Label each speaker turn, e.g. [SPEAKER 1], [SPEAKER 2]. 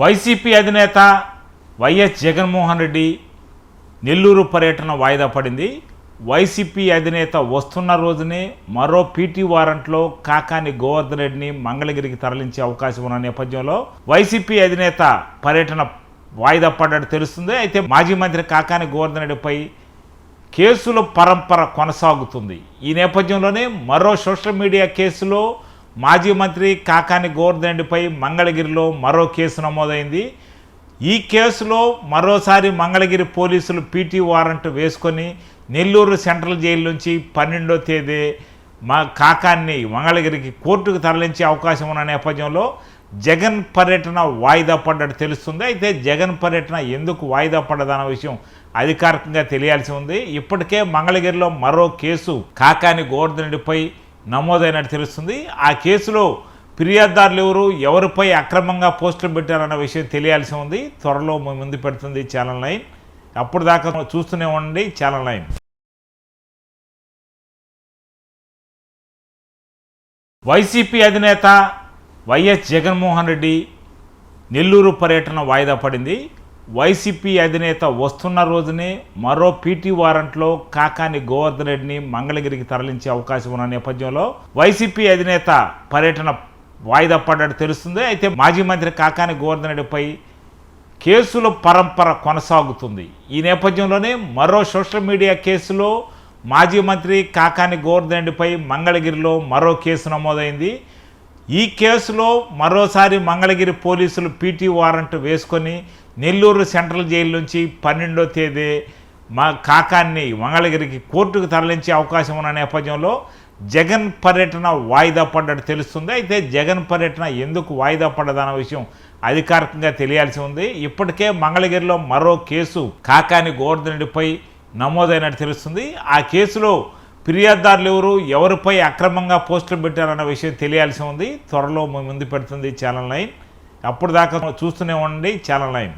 [SPEAKER 1] YCP అధినేత YS Jaganmohan Reddy Nellore పర్యటన వాయిదా పడింది. వైసీపీ అధినేత వస్తున్న రోజునే మరో పీటీ వారెంట్లో కాకాని గోవర్ధన్ రెడ్డిని మంగళగిరికి తరలించే అవకాశం ఉన్న నేపథ్యంలో వైసీపీ అధినేత పర్యటన వాయిదా పడ్డట్టు తెలుస్తుంది. అయితే మాజీ మంత్రి కాకాని గోవర్ధన్ రెడ్డిపై కేసుల పరంపర కొనసాగుతుంది. ఈ నేపథ్యంలోనే మరో సోషల్ మీడియా కేసులో మాజీ మంత్రి కాకాని గోవర్ధన్ మంగళగిరిలో మరో కేసు నమోదైంది. ఈ కేసులో మరోసారి మంగళగిరి పోలీసులు పీటీ వారెంట్ వేసుకొని నెల్లూరు సెంట్రల్ జైలు నుంచి పన్నెండో తేదీ మా కాకాన్ని మంగళగిరికి కోర్టుకు తరలించే అవకాశం ఉన్న నేపథ్యంలో జగన్ పర్యటన వాయిదా పడ్డట్టు తెలుస్తుంది. అయితే జగన్ పర్యటన ఎందుకు వాయిదా పడ్డదన్న విషయం అధికారికంగా తెలియాల్సి ఉంది. ఇప్పటికే మంగళగిరిలో మరో కేసు కాకాని గోవర్ధనుడిపై నమోదైనట్టు తెలుస్తుంది. ఆ కేసులో ఫిర్యాదుదారులు ఎవరు ఎవరిపై అక్రమంగా పోస్టులు పెట్టారన్న విషయం తెలియాల్సి ఉంది. త్వరలో ముందు పెడుతుంది ఛానల్ నైన్ అప్పుడు దాకా చూస్తూనే ఉండండి ఛానల్ నైన్ వైసీపీ అధినేత వైఎస్ జగన్మోహన్ రెడ్డి నెల్లూరు పర్యటన వాయిదా పడింది. వైసీపీ అధినేత వస్తున్న రోజునే మరో పీటీ వారెంట్లో కాకాని గోవర్ధన్ రెడ్డిని మంగళగిరికి తరలించే అవకాశం ఉన్న నేపథ్యంలో వైసీపీ అధినేత పర్యటన వాయిదా పడ్డట్టు తెలుస్తుంది. అయితే మాజీ మంత్రి కాకాని గోవర్ధన్ రెడ్డిపై కేసుల పరంపర కొనసాగుతుంది. ఈ నేపథ్యంలోనే మరో సోషల్ మీడియా కేసులో మాజీ మంత్రి కాకాని గోవర్ధన్ రెడ్డిపై మంగళగిరిలో మరో కేసు నమోదైంది. ఈ కేసులో మరోసారి మంగళగిరి పోలీసులు పీటీ వారెంట్ వేసుకొని నెల్లూరు సెంట్రల్ జైలు నుంచి పన్నెండో తేదీ మా కాకాన్ని మంగళగిరికి కోర్టుకు తరలించే అవకాశం ఉన్న నేపథ్యంలో జగన్ పర్యటన వాయిదా పడ్డట్టు తెలుస్తుంది. అయితే జగన్ పర్యటన ఎందుకు వాయిదా పడ్డదన్న విషయం అధికారికంగా తెలియాల్సి ఉంది. ఇప్పటికే మంగళగిరిలో మరో కేసు కాకాని గోవర్ధనుడిపై నమోదైనట్టు తెలుస్తుంది. ఆ కేసులో ఫిర్యాదుదారులు ఎవరు ఎవరిపై అక్రమంగా పోస్టులు పెట్టారన్న విషయం తెలియాల్సి ఉంది. త్వరలో ముందు పెడుతుంది ఛానల్ నైన్. అప్పుడు దాకా చూస్తూనే ఉండండి ఛానల్ నైన్.